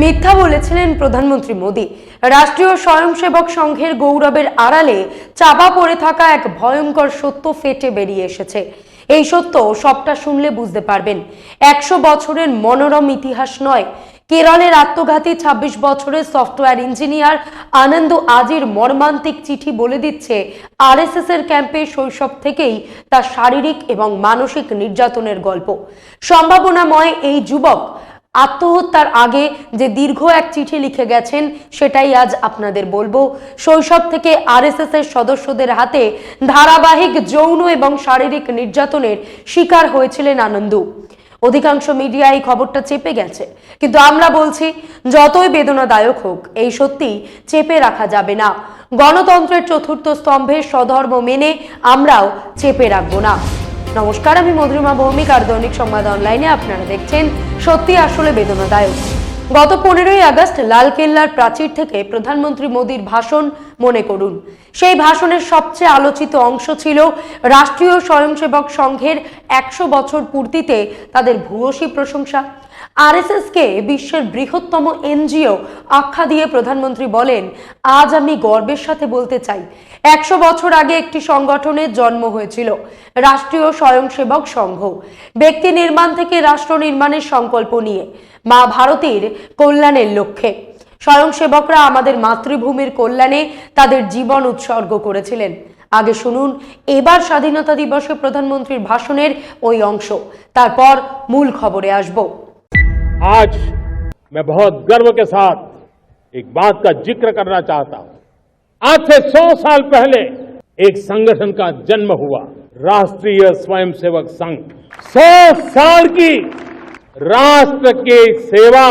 মিথ্যা বলেছিলেন প্রধানমন্ত্রী মোদী। রাষ্ট্রীয় স্বয়ংসেবক সংঘের গৌরবের আড়ালে চাপা পড়ে থাকা এক ভয়ঙ্কর সত্য ফেটে বেরিয়ে এসেছে। এই সত্য সবটা শুনলে বুঝতে পারবেন। একশো বছরের মনোরম ইতিহাস নয়। কেরলের আত্মঘাতী ২৬ বছরের সফটওয়্যার ইঞ্জিনিয়ার আনন্দ আজির মর্মান্তিক চিঠি বলে দিচ্ছে আরএসএস এর ক্যাম্পে শৈশব থেকেই তার শারীরিক এবং মানসিক নির্যাতনের গল্প। সম্ভাবনাময় এই যুবক আত্মহত্যার আগে যে দীর্ঘ এক চিঠি লিখে গেছেন, সেটাই আজ আপনাদের বলব। শৈশব থেকে আরএসএস এর সদস্যদের হাতে ধারাবাহিক যৌন এবং শারীরিক নির্যাতনের শিকার হয়েছিলেন আনন্দু। অধিকাংশ মিডিয়া এই খবরটা চেপে গেছে। কিন্তু আমরা বলছি, যতই বেদনাদায়ক হোক, এই সত্যি চেপে রাখা যাবে না। গণতন্ত্রের চতুর্থ স্তম্ভের সধর্ম মেনে আমরাও চেপে রাখব না। নমস্কার, আমি মধুরিমা ভৌমিক আর দৈনিক সংবাদ অনলাইনে আপনারা দেখছেন সত্যি আসলে বেদনাদায়ক। গত পনেরোই আগস্ট লালকেল্লার প্রাচীর থেকে প্রধানমন্ত্রী মোদীর ভাষণ মনে করুন। সেই ভাষণের সবচেয়ে আলোচিত অংশ ছিল রাষ্ট্রীয় স্বয়ংসেবক সংঘের একশো বছর পূর্তিতে তাদের ভূয়সী প্রশংসা। আরএসএস কে বিশ্বের বৃহত্তম এনজিও আখ্যা দিয়ে প্রধানমন্ত্রী বলেন, আজ আমি গর্বের সাথে বলতে চাই, একশো বছর আগে একটি সংগঠনের জন্ম হয়েছিল, রাষ্ট্রীয় স্বয়ংসেবক সংঘ। ব্যক্তি নির্মাণ থেকে রাষ্ট্র নির্মাণের সংকল্প নিয়ে, মা ভারতীর কল্যাণের লক্ষ্যে। স্বয়ংসেবকরা আমাদের মাতৃভূমির কল্যাণে তাদের জীবন উৎসর্গ করেছিলেন। আগে শুনুন, এবার স্বাধীনতা দিবসে প্রধানমন্ত্রীর ভাষণের ওই অংশ। তারপর মূল খবরে আসব। आज मैं बहुत गर्व के साथ एक बात का ज़िक्र करना चाहता हूँ। आज से सौ साल पहले एक संगठन का जन्म हुआ, राष्ट्रीय स्वयंसेवक संघ। सौ साल की राष्ट्र की सेवा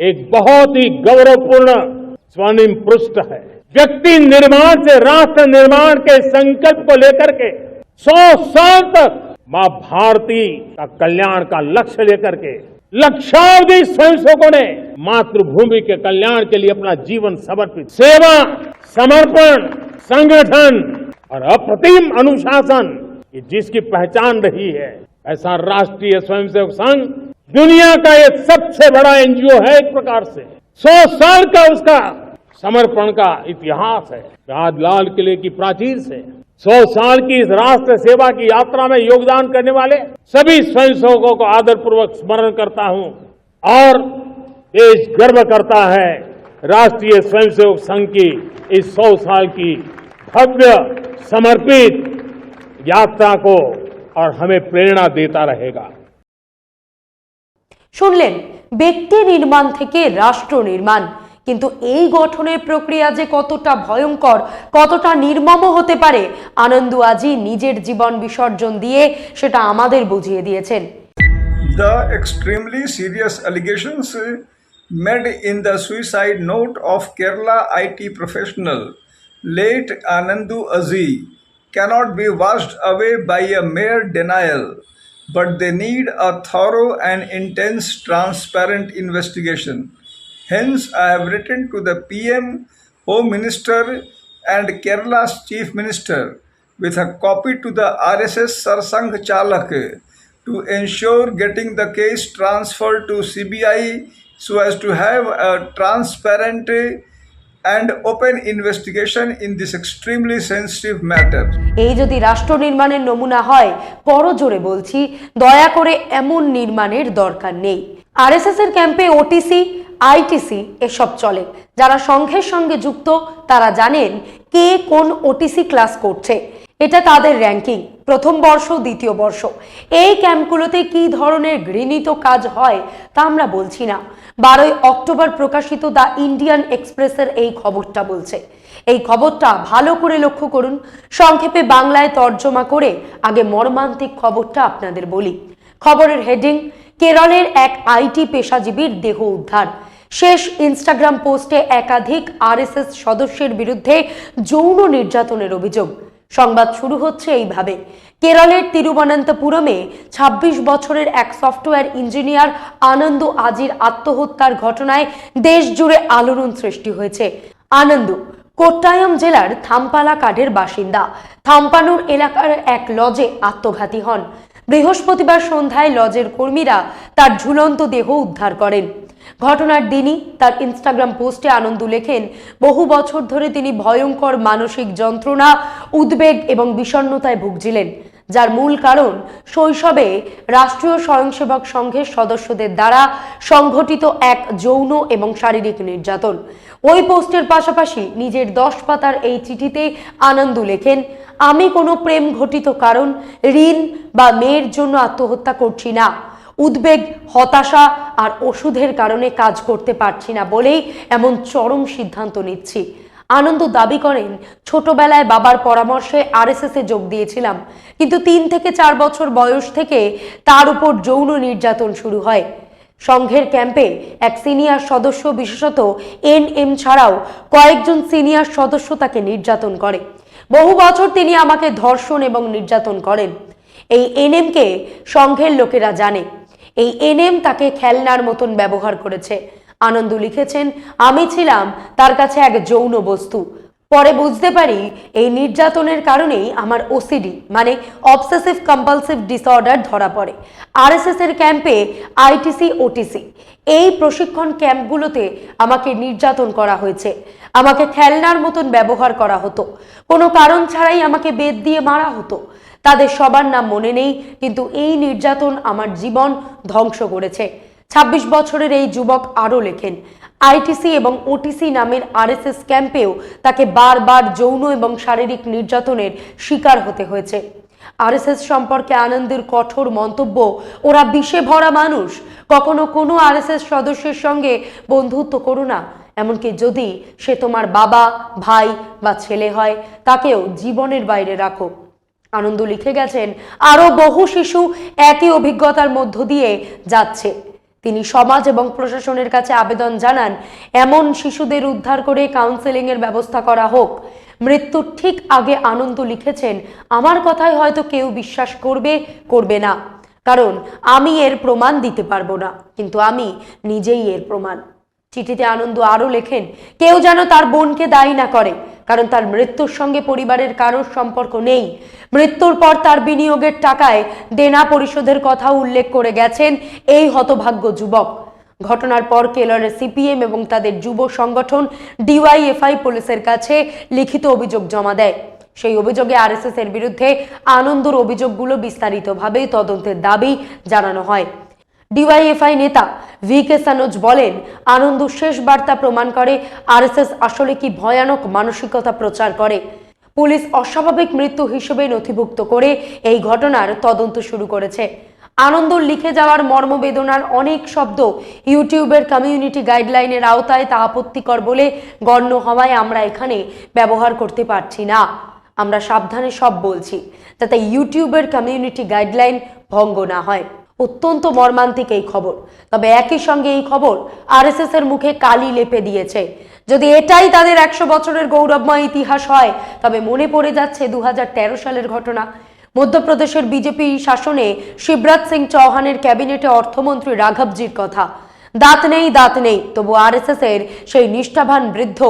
एक बहुत ही गौरवपूर्ण स्वर्णिम पृष्ठ है। व्यक्ति निर्माण से, राष्ट्र निर्माण के संकल्प को लेकर के सौ साल तक माँ भारती का कल्याण का लक्ष्य लेकर के लक्षावधि स्वयंसेवकों ने मातृभूमि के कल्याण के लिए अपना जीवन समर्पित, सेवा, समर्पण, संगठन और अप्रतिम अनुशासन ये जिसकी पहचान रही है। ऐसा राष्ट्रीय स्वयंसेवक संघ दुनिया का एक सबसे बड़ा एनजीओ है एक प्रकार से। सौ साल का उसका समर्पण का इतिहास है आज लाल किले की प्राचीर से सौ साल की इस राष्ट्र सेवा की यात्रा में योगदान करने वाले सभी स्वयंसेवकों को आदरपूर्वक स्मरण करता हूं और देश गर्व करता है राष्ट्रीय स्वयंसेवक संघ की इस सौ साल की भव्य समर्पित यात्रा को और हमें प्रेरणा देता रहेगा শুনলেন ব্যক্তি নির্মাণ থেকে রাষ্ট্র নির্মাণ কিন্তু এই গঠনের প্রক্রিয়া যে কতটা ভয়ঙ্কর কতটা নির্মম হতে পারে আনন্দ আজি নিজের জীবন বিসর্জন দিয়ে সেটা আমাদের বুঝিয়ে দিয়েছেন extremely serious allegations uh, made in the suicide note of Kerala IT professional late Anandu Azi cannot be washed away by a mere denial, but they need a thorough and intense, transparent investigation. Hence, I have written to the PM, Home Minister, and Kerala's Chief Minister with a copy to the RSS Sarsang Chalak to ensure getting the case transferred to CBI so as to have a transparent and open investigation in this extremely sensitive matter. এই যদি রাষ্ট্র নির্মাণের নমুনা হয় বড় জোরে বলছি দয়া করে এমন নির্মাণের দরকার নেই আরএসএস এর ক্যাম্পে ওটিসি আইটিসি এসব চলে। যারা সংঘের সঙ্গে যুক্ত, তারা জানেন কে কোন ওটিসি ক্লাস করছে। এটা তাদের র্যাঙ্কিং প্রথম বর্ষ, দ্বিতীয় বর্ষ। এই ক্যাম্পগুলোতে কি ধরনের ঘৃণিত কাজ হয়, তা আমরা বলছি না। বারোই অক্টোবর প্রকাশিত দ্য ইন্ডিয়ান এক্সপ্রেসের এই খবরটা বলছে। এই খবরটা ভালো করে লক্ষ্য করুন। সংক্ষেপে বাংলায় তর্জমা করে আগে মর্মান্তিক খবরটা আপনাদের বলি। খবরের হেডিং কেরলের এক আইটি পেশাজীবীর দেহ উদ্ধার। শেষ ইনস্টাগ্রাম পোস্টে একাধিক আরএসএস সদস্যের বিরুদ্ধে যৌন নির্যাতনের অভিযোগ। সংবাদ শুরু হচ্ছে এইভাবে। কেরলের তিরুবনন্তপুরমে ২৬ বছরের এক সফটওয়্যার ইঞ্জিনিয়ার আনন্দ আজির আত্মহত্যার ঘটনায় দেশ জুড়ে আলোড়ন সৃষ্টি হয়েছে। আনন্দ, কোট্টায়াম জেলার থাম্পালা কাঠের বাসিন্দা। থাম্পানুর এলাকার এক লজে আত্মঘাতী হন। বৃহস্পতিবার সন্ধ্যায় লজের কর্মীরা তার ঝুলন্ত দেহ উদ্ধার করেন। ঘটনার দিনই তার ইনস্টাগ্রাম পোস্টে আনন্দ লেখেন, বহু বছর ধরে তিনি ভয়ঙ্কর মানসিক যন্ত্রণা, উদ্বেগ এবং বিষণ্ণতায় ভুগছিলেন, যার মূল কারণ শৈশবে রাষ্ট্রীয় স্বয়ংসেবক সংঘের সদস্যদের দ্বারা সংঘটিত এক যৌন এবং শারীরিক নির্যাতন। ওই পোস্টের পাশাপাশি নিজের দশ পাতার এই চিঠিতে আনন্দ লেখেন, আমি কোনো প্রেম ঘটিত কারণ, ঋণ বা মেয়ের জন্য আত্মহত্যা করছি না। উদ্বেগ, হতাশা আর ওষুধের কারণে কাজ করতে পারছি না বলেই এমন চরম সিদ্ধান্ত নিচ্ছি। আনন্দ দাবি করেন, ছোটবেলায় বাবার পরামর্শে আরএসএস যোগ দিয়েছিলাম, কিন্তু তিন থেকে চার বছর বয়স থেকে তার উপর যৌন নির্যাতন শুরু হয়। সংঘের ক্যাম্পে এক সিনিয়র সদস্য, বিশেষত এন এম ছাড়াও কয়েকজন সিনিয়র সদস্য তাকে নির্যাতন করে। বহু বছর তিনি আমাকে ধর্ষণ এবং নির্যাতন করেন। এই এনএমকে সংঘের লোকেরা জানে। এই এনএম তাকে খেলনার মতন ব্যবহার করেছে। আনন্দ লিখেছেন, আমি ছিলাম তার কাছে এক যৌন বস্তু। পরে বুঝতে পারি এই নির্যাতনের কারণেই আমার ওসিডি মানে অবসেসিভ কম্পালসিভ ডিসঅর্ডার ধরা পড়ে। আরএসএস এর ক্যাম্পে আইটিসি ওটিসি এই প্রশিক্ষণ ক্যাম্পগুলোতে আমাকে নির্যাতন করা হয়েছে। আমাকে খেলনার মতন ব্যবহার করা হতো। কোনো কারণ ছাড়াই আমাকে বেদ দিয়ে মারা হতো। তাদের সবার নাম মনে নেই, কিন্তু এই নির্যাতন আমার জীবন ধ্বংস করেছে। ছাব্বিশ বছরের এই যুবক আরও লেখেন, আইটিসি এবং ওটিসি নামের আরএসএস ক্যাম্পেও তাকে বারবার যৌন এবং শারীরিক নির্যাতনের শিকার হতে হয়েছে। আরএসএস সম্পর্কে আনন্দের কঠোর মন্তব্য, ওরা বিষে ভরা মানুষ, কখনো কোনো আরএসএস সদস্যের সঙ্গে বন্ধুত্ব করো না। এমনকি যদি সে তোমার বাবা, ভাই বা ছেলে হয়, তাকেও জীবনের বাইরে রাখো। আনন্দ লিখে গেছেন আরও বহু শিশু একই অভিজ্ঞতার মধ্য দিয়ে যাচ্ছে। তিনি সমাজ এবং প্রশাসনের কাছে আবেদন জানান, এমন শিশুদের উদ্ধার করে কাউন্সেলিংয়ের ব্যবস্থা করা হোক। মৃত্যুর ঠিক আগে আনন্দ লিখেছেন, আমার কথায় হয়তো কেউ বিশ্বাস করবে করবে না। কারণ আমি এর প্রমাণ দিতে পারব না, কিন্তু আমি নিজেই এর প্রমাণ। চিঠিতে আনন্দ আরও লেখেন, কেউ যেন তার বোনকে দায়ী না করে। কারণ তার মৃত্যুর সঙ্গে পরিবারের কারোর সম্পর্ক নেই। মৃত্যুর পর তার বিনিয়োগের টাকায় দেনা পরিশোধের কথা উল্লেখ করে গেছেন এই হতভাগ্য যুবক। ঘটনার পর কেলরের সিপিএম এবং তাদের যুব সংগঠন ডিওয়াইএফআই পুলিশের কাছে লিখিত অভিযোগ জমা দেয়। সেই অভিযোগে আরএসএস এর বিরুদ্ধে আনন্দর অভিযোগগুলো বিস্তারিতভাবে তদন্তের দাবি জানানো হয়। ডিওয়াইএফআই নেতা ভি কে সানোজ বলেন, আনন্দ শেষ বার্তা প্রমাণ করে আরএসএস আসলে কি ভয়ানক মানসিকতা প্রচার করে। পুলিশ অস্বাভাবিক মৃত্যু হিসেবে নথিভুক্ত করে এই ঘটনার তদন্ত শুরু করেছে। আনন্দ লিখে যাওয়ার মর্মবেদনার অনেক শব্দ ইউটিউবের কমিউনিটি গাইডলাইনের আওতায় তা আপত্তিকর বলে গণ্য হওয়ায় আমরা এখানে ব্যবহার করতে পারছি না। আমরা সাবধানে সব বলছি, যাতে ইউটিউবের কমিউনিটি গাইডলাইন ভঙ্গ না হয়। অত্যন্ত মর্মান্তিক এই খবর। তবে একই সঙ্গে এই খবর আরএসএস এর মুখে কালি লেপে দিয়েছে। যদি এটাই তাদের একশো বছরের গৌরবময় ইতিহাস হয়, তবে মনে পড়ে যাচ্ছে দু সালের ঘটনা। মধ্যপ্রদেশের বিজেপি শাসনে শিবরাজ সিং চৌহানের ক্যাবিনেটে অর্থমন্ত্রী রাঘবজির কথা। দাঁত নেই দাঁত নেই, তবু আরএসএস এর সেই নিষ্ঠাবান বৃদ্ধ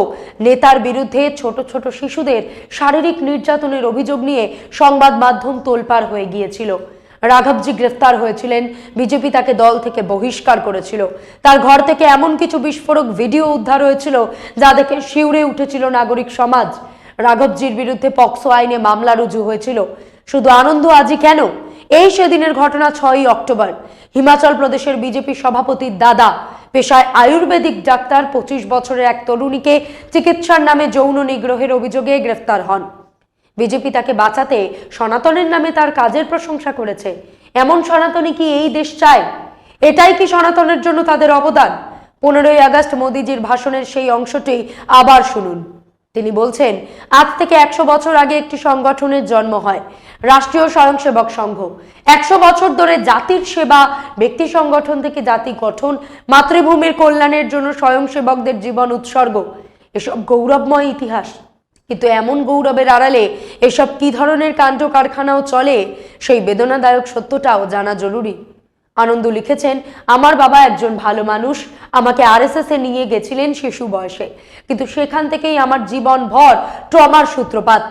নেতার বিরুদ্ধে ছোট ছোট শিশুদের শারীরিক নির্যাতনের অভিযোগ নিয়ে সংবাদ মাধ্যম তোলপাড় হয়ে গিয়েছিল। রাঘবজি গ্রেফতার হয়েছিলেন। বিজেপি তাকে দল থেকে বহিষ্কার করেছিল। তার ঘর থেকে এমন কিছু বিস্ফোরক ভিডিও উদ্ধার হয়েছিল, যা দেখে শিউরে উঠেছিল নাগরিক সমাজ। রাঘবজির বিরুদ্ধে পক্সো আইনে মামলা রুজু হয়েছিল। শুধু আনন্দ আজই কেন? এই সেদিনের ঘটনা ছয়ই অক্টোবর। হিমাচল প্রদেশের বিজেপি সভাপতির দাদা, পেশায় আয়ুর্বেদিক ডাক্তার, পঁচিশ বছরের এক তরুণীকে চিকিৎসার নামে যৌন নিগ্রহের অভিযোগে গ্রেফতার হন। বিজেপি তাকে বাঁচাতে সনাতনের নামে তার কাজের প্রশংসা করেছে। এমন সনাতনী কি এই দেশ চায়? এটাই কি সনাতনের জন্য তাদের অবদান? পনেরোই আগস্ট মোদিজির ভাষণের সেই অংশটি আবার শুনুন। তিনি বলছেন, আজ থেকে একশো বছর আগে একটি সংগঠনের জন্ম হয়, রাষ্ট্রীয় স্বয়ংসেবক সংঘ। একশো বছর ধরে জাতির সেবা, ব্যক্তি সংগঠন থেকে জাতি গঠন, মাতৃভূমির কল্যাণের জন্য স্বয়ংসেবকদের জীবন উৎসর্গ। এসব গৌরবময় ইতিহাস। কিন্তু এমন গৌরবের আড়ালে এসব কি ধরনের কাণ্ড কারখানাও চলে? সেই বেদনাদায়ক সত্যটাও জানা জরুরি। আনন্দ লিখেছেন, আমার বাবা একজন ভালো মানুষ, আমাকে আরএসএস নিয়ে গেছিলেন শিশু বয়সে। কিন্তু সেখান থেকেই আমার জীবন ভর ট্রমার সূত্রপাত।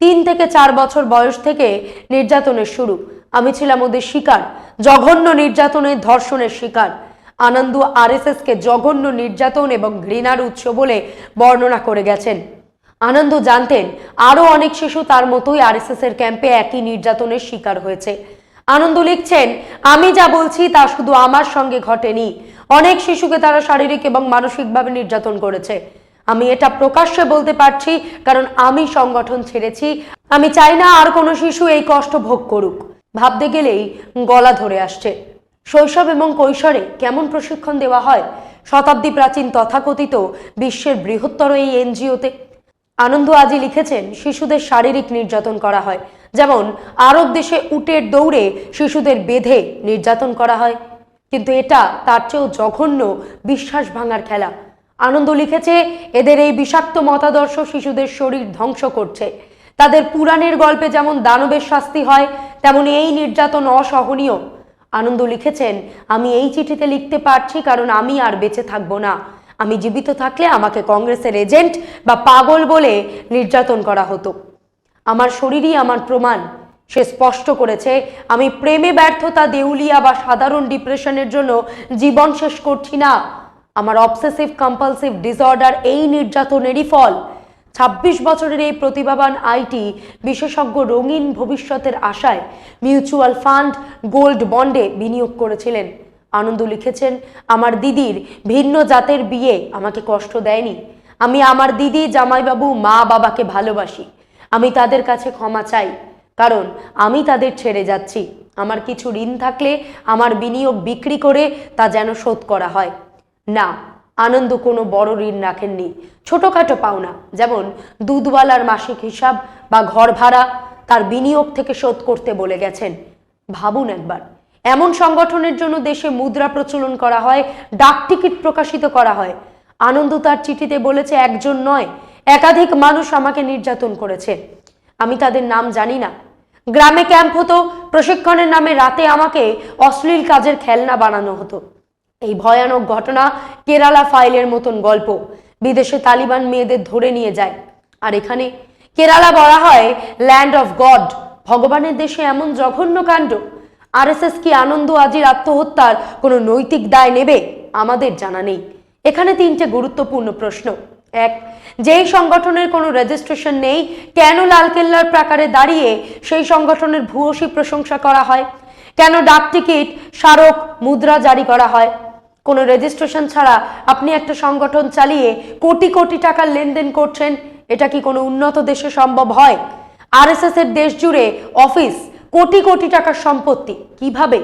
তিন থেকে চার বছর বয়স থেকে নির্যাতনের শুরু। আমি ছিলাম ওদের শিকার, জঘন্য নির্যাতনের ধর্ষণের শিকার। আনন্দ আরএসএস কে জঘন্য নির্যাতন এবং ঘৃণার উৎস বলে বর্ণনা করে গেছেন। আনন্দ জানতেন, আরও অনেক শিশু তার মতোই আরএসএস এর ক্যাম্পে একই নির্যাতনের শিকার হয়েছে। আনন্দ লিখছেন, আমি যা বলছি তা শুধু আমার সঙ্গে ঘটেনি। অনেক শিশুকে তারা শারীরিক এবং মানসিকভাবে নির্যাতন করেছে। আমি এটা প্রকাশ্যে বলতে পারছি, কারণ আমি সংগঠন ছেড়েছি। আমি চাই না আর কোনো শিশু এই কষ্ট ভোগ করুক। ভাবতে গেলেই গলা ধরে আসছে। শৈশব এবং কৈশোরে কেমন প্রশিক্ষণ দেওয়া হয়? শতাব্দী প্রাচীন তথাকথিত বিশ্বের বৃহত্তর এই এনজিওতে আনন্দ আজি লিখেছেন, শিশুদের শারীরিক নির্যাতন করা হয়। যেমন, আরব দেশে উটের দৌড়ে শিশুদের বেঁধে নির্যাতন করা হয়। কিন্তু এটা তার চেয়েও জঘন্য বিশ্বাস ভাঙার খেলা। আনন্দ লিখেছে, এদের এই বিষাক্ত মতাদর্শ শিশুদের শরীর ধ্বংস করছে। তাদের পুরাণের গল্পে যেমন দানবের শাস্তি হয়, তেমন এই নির্যাতন অসহনীয়। আনন্দ লিখেছেন, আমি এই চিঠিতে লিখতে পারছি, কারণ আমি আর বেঁচে থাকব না। আমি জীবিত থাকলে আমাকে কংগ্রেসের এজেন্ট বা পাগল বলে নির্যাতন করা হতো। আমার শরীরই আমার প্রমাণ। সে স্পষ্ট করেছে, আমি প্রেমে ব্যর্থতা, দেউলিয়া বা সাধারণ ডিপ্রেশনের জন্য জীবন শেষ করছি না। আমার অবসেসিভ কম্পালসিভ ডিসঅর্ডার এই নির্যাতনেরই ফল। ছাব্বিশ বছরের এই প্রতিভাবান আইটি বিশেষজ্ঞ রঙিন ভবিষ্যতের আশায় মিউচুয়াল ফান্ড গোল্ড বন্ডে বিনিয়োগ করেছিলেন। আনন্দ লিখেছেন, আমার দিদির ভিন্ন জাতের বিয়ে আমাকে কষ্ট দেয়নি। আমি আমার দিদি জামাইবাবু মা বাবাকে ভালোবাসি। আমি তাদের কাছে ক্ষমা চাই, কারণ আমি তাদের ছেড়ে যাচ্ছি। আমার কিছু ঋণ থাকলে আমার বিনিয়োগ বিক্রি করে তা যেন শোধ করা হয়। না, আনন্দ কোনো বড় ঋণ রাখেননি। ছোটোখাটো পাওনা, যেমন দুধওয়ালার মাসিক হিসাব বা ঘর ভাড়া, তার বিনিয়োগ থেকে শোধ করতে বলে গেছেন। ভাবুন একবার এমন সংগঠনের জন্য দেশে মুদ্রা প্রচলন করা হয়, ডাক টিকিট প্রকাশিত করা হয়। আনন্দ তার চিঠিতে বলেছে, একজন নয়, একাধিক মানুষ আমাকে নির্যাতন করেছে। আমি তাদের নাম জানি না। গ্রামে ক্যাম্প হতো, প্রশিক্ষণের নামে রাতে আমাকে অশ্লীল কাজের খেলনা বানানো হতো। এই ভয়ানক ঘটনা কেরালা ফাইলের মতন গল্প। বিদেশে তালিবান মেয়েদের ধরে নিয়ে যায়। আর এখানে কেরালা বলা হয়, ল্যান্ড অফ গড ভগবানের দেশে এমন জঘন্য কাণ্ড। আরএসএস কি আনন্দ আজির আত্মহত্যার কোনো নৈতিক দায় নেবে? আমাদের জানা নেই। এখানে তিনটে গুরুত্বপূর্ণ প্রশ্ন। এক, যেই সংগঠনের কোনো রেজিস্ট্রেশন নেই, কেন লালকেল্লার প্রাকারে দাঁড়িয়ে সেই সংগঠনের ভূয়সী প্রশংসা করা হয়? কেন ডাক টিকিট, স্মারক, মুদ্রা জারি করা হয়? কোনো রেজিস্ট্রেশন ছাড়া আপনি একটা সংগঠন চালিয়ে কোটি কোটি টাকার লেনদেন করছেন, এটা কি কোনো উন্নত দেশে সম্ভব হয়? আরএসএস এর দেশ জুড়ে অফিস কোটি কোটি টাকার সম্পত্তি। কীভাবে?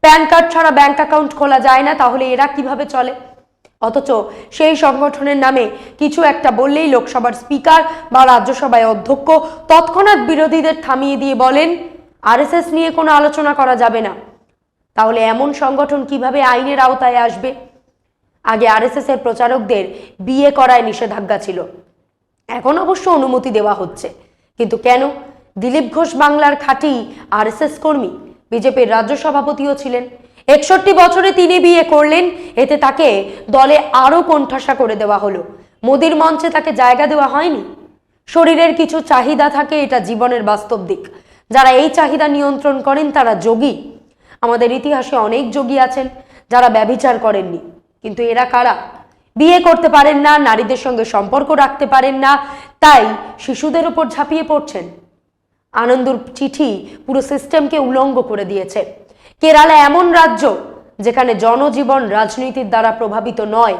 প্যান কার্ড ছাড়া ব্যাংক অ্যাকাউন্ট খোলা যায় না, তাহলে এরা কীভাবে চলে? অথচ সেই সংগঠনের নামে কিছু একটা বললেই লোকসভার স্পিকার বা রাজ্যসভায় অধ্যক্ষ তৎক্ষণাৎ বিরোধীদের থামিয়ে দিয়ে বলেন, আরএসএস নিয়ে কোনো আলোচনা করা যাবে না। তাহলে এমন সংগঠন কীভাবে আইনের আওতায় আসবে? আগে আরএসএস এর প্রচারকদের বিয়ে করায় নিষেধাজ্ঞা ছিল। এখন অবশ্য অনুমতি দেওয়া হচ্ছে। কিন্তু কেন? দিলীপ ঘোষ বাংলার খাঁটি আরএসএস কর্মী। বিজেপির রাজ্য সভাপতিও ছিলেন। একষট্টি বছরে তিনি বিয়ে করলেন, এতে তাকে দলে আরও কোণঠাসা করে দেওয়া হলো। মোদির মঞ্চে তাকে জায়গা দেওয়া হয়নি। শরীরের কিছু চাহিদা থাকে, এটা জীবনের বাস্তব দিক। যারা এই চাহিদা নিয়ন্ত্রণ করেন, তারা যোগী। আমাদের ইতিহাসে অনেক যোগী আছেন, যারা ব্যভিচার করেননি। কিন্তু এরা কারা? বিয়ে করতে পারেন না, নারীদের সঙ্গে সম্পর্ক রাখতে পারেন না, তাই শিশুদের উপর ঝাঁপিয়ে পড়ছেন। আনন্দর চিঠি পুরো সিস্টেমকে উলঙ্গ করে দিয়েছে। কেরালা এমন রাজ্য যেখানে জনজীবন রাজনীতির দ্বারা প্রভাবিত নয়।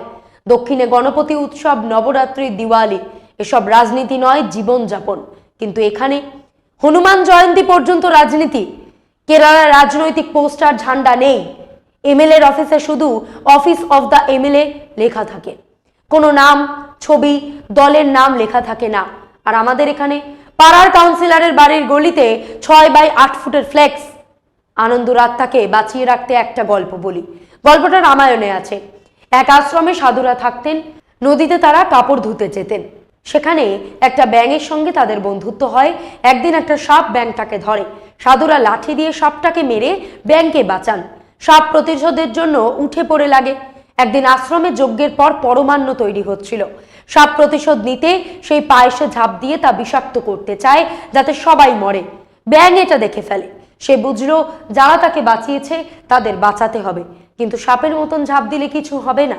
দক্ষিণে গণপতি উৎসব, নবরাত্রি, দিওয়ালি, এসব রাজনীতি নয়, জীবনযাপন। কিন্তু এখানে হনুমান জয়ন্তী পর্যন্ত রাজনীতি। কেরালার রাজনৈতিক পোস্টার ঝান্ডা নেই। এমএলএ এর অফিসে শুধু অফিস অফ দ্য এমএলএ লেখা থাকে। কোনো নাম, ছবি, দলের নাম লেখা থাকে না। আর আমাদের এখানে পাড়ার কাউন্সিলরের বাড়ির গলিতে ছয় বাই আট ফুটের ফ্লেক্স। আনন্দ রাতটাকে বাঁচিয়ে রাখতে একটা গল্প বলি। গল্পটা রামায়ণে আছে। এক আশ্রমে সাধুরা থাকতেন, নদীতে তারা কাপড় ধুতে যেতেন। সেখানে একটা ব্যাঙের সঙ্গে তাদের বন্ধুত্ব হয়। একদিন একটা সাপ ব্যাংটাকে ধরে। সাধুরা লাঠি দিয়ে সাপটাকে মেরে ব্যাংকে বাঁচান। সাপ প্রতিশোধের জন্য উঠে পড়ে লাগে। একদিন আশ্রমে যজ্ঞের পর পরমান্ন তৈরি হচ্ছিল। সাপ প্রতিশোধ নিতে সেই পায়েসে ঝাঁপ দিয়ে তা বিষাক্ত করতে চায় যাতে সবাই মরে। ব্যাং এটা দেখে ফেলে। সে বুঝলো যারা তাকে বাঁচিয়েছে তাদের বাঁচাতে হবে। কিন্তু সাপের মতন ঝাঁপ দিলে কিছু হবে না।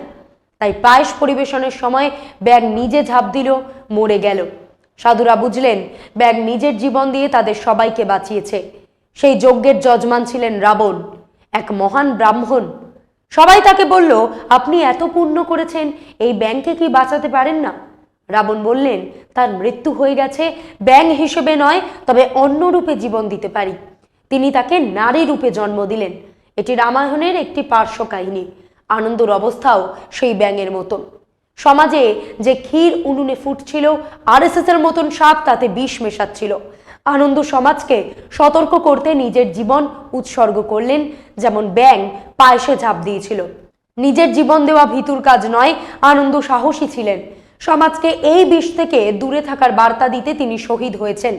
তাই পায়েস পরিবেশনের সময় ব্যাগ নিজে ঝাঁপ দিল, মরে গেল। সাধুরা বুঝলেন ব্যাগ নিজের জীবন দিয়ে তাদের সবাইকে বাঁচিয়েছে। সেই যজ্ঞের যজমান ছিলেন রাবণ, এক মহান ব্রাহ্মণ। সবাই তাকে বলল, আপনি এত পুণ্য করেছেন, এই ব্যাংকে কি বাঁচাতে পারেন না? রাবণ বললেন, তার মৃত্যু হয়ে গেছে, ব্যাং হিসেবে নয়, তবে অন্য রূপে জীবন দিতে পারি। তিনি তাকে নারী রূপে জন্ম দিলেন। এটি রামায়ণের একটি পার্শ্ব কাহিনী। আনন্দর অবস্থাও সেই ব্যাঙের মতন। সমাজে যে ক্ষীর উনুনে ফুটছিল আরএসএস এর মতন সাপ তাতে বিষ মেশাচ্ছিল। আনন্দ সমাজকে সতর্ক করতে নিজের জীবন উৎসর্গ করলেন, যেমন ব্যাং পায়েসে ঝাঁপ দিয়েছিল। নিজের জীবন দেওয়া ভিতুর কাজ নয়, আনন্দ সাহসী ছিলেন। সমাজকে এই বিষ থেকে দূরে থাকার বার্তা দিতে তিনি শহীদ হয়েছেন।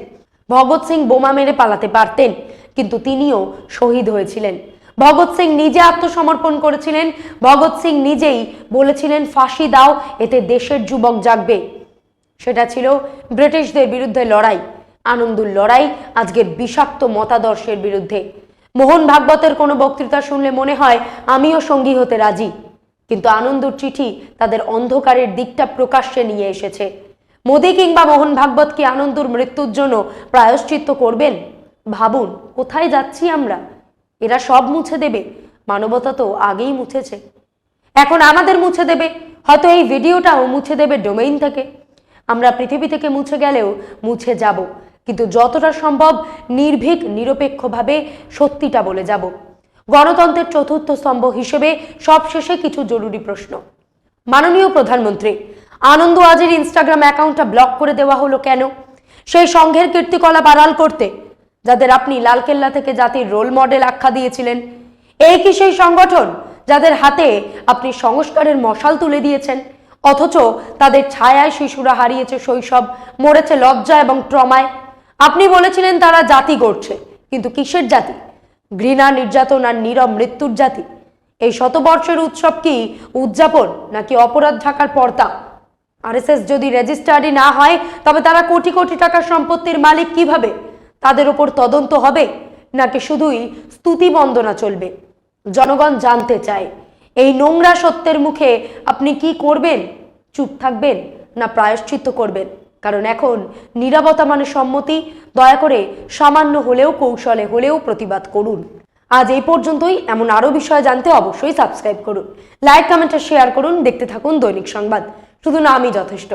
ভগৎ সিং বোমা মেরে পালাতে পারতেন, কিন্তু তিনিও শহীদ হয়েছিলেন। ভগৎ সিং নিজে আত্মসমর্পণ করেছিলেন, ভগৎ সিং নিজেই বলেছিলেন, ফাঁসি দাও, এতে দেশের যুবক জাগবে। সেটা ছিল ব্রিটিশদের বিরুদ্ধে লড়াই। আনন্দুর লড়াই আজকের বিষাক্ত মতাদর্শের বিরুদ্ধে। মোহন ভাগবতের কোনো বক্তৃতা শুনলে মনে হয়, আমিও সঙ্গী হতে রাজি। কিন্তু আনন্দর চিঠি তাদের অন্ধকারের দিকটা প্রকাশ্যে নিয়ে এসেছে। মোদি কিংবা মোহন ভাগবত কি আনন্দর মৃত্যুর জন্য প্রায়শ্চিত্ত করবেন? ভাবুন, কোথায় যাচ্ছি আমরা? এরা সব মুছে দেবে। মানবতা তো আগেই মুছেছে। এখন আমাদের মুছে দেবে। হয়তো এই ভিডিওটাও মুছে দেবে ডোমেইন থেকে। আমরা পৃথিবী থেকে মুছে গেলেও মুছে যাব। কিন্তু যতটা সম্ভব নির্ভীক, নিরপেক্ষভাবে সত্যিটা বলে যাব। গণতন্ত্রের চতুর্থ স্তম্ভ হিসেবে সবশেষে কিছু জরুরি প্রশ্ন। মাননীয় প্রধানমন্ত্রী, আনন্দ আজের ইনস্টাগ্রাম অ্যাকাউন্টটা ব্লক করে দেওয়া হলো কেন? সেই সংঘের কীর্তিকলাপ আড়াল করতে, যাদের আপনি লালকেল্লা থেকে জাতির রোল মডেল আখ্যা দিয়েছিলেন এই কি সেই সংগঠন যাদের হাতে আপনি সংস্কারের মশাল তুলে দিয়েছেন? অথচ তাদের ছায়ায় শিশুরা হারিয়েছে শৈশব, মরেছে লজ্জা এবং ট্রমায়। আপনি বলেছিলেন তারা জাতি গড়ছে, কিন্তু কিসের জাতি? ঘৃণা, নির্যাতন আর নীরব মৃত্যুর জাতি। এই শতবর্ষের উৎসব কি উদযাপন নাকি অপরাধ ঢাকার পর্দা? আরএসএস যদি রেজিস্টার্ডই না হয়, তবে তারা কোটি কোটি টাকার সম্পত্তির মালিক কীভাবে? তাদের ওপর তদন্ত হবে নাকি শুধুই স্তুতি বন্দনা চলবে? জনগণ জানতে চায়, এই নোংরা সত্যের মুখে আপনি কি করবেন? চুপ থাকবেন না প্রায়শ্চিত্ত করবেন? কারণ এখন নিরাপত্তা মানে সম্মতি। দয়া করে সামান্য হলেও কৌশলে হলেও প্রতিবাদ করুন। আজ এই পর্যন্তই। এমন আরও বিষয় জানতে অবশ্যই সাবস্ক্রাইব করুন। লাইক, কমেন্ট শেয়ার করুন। দেখতে থাকুন দৈনিক সংবাদ। শুধু না, আমি যথেষ্ট।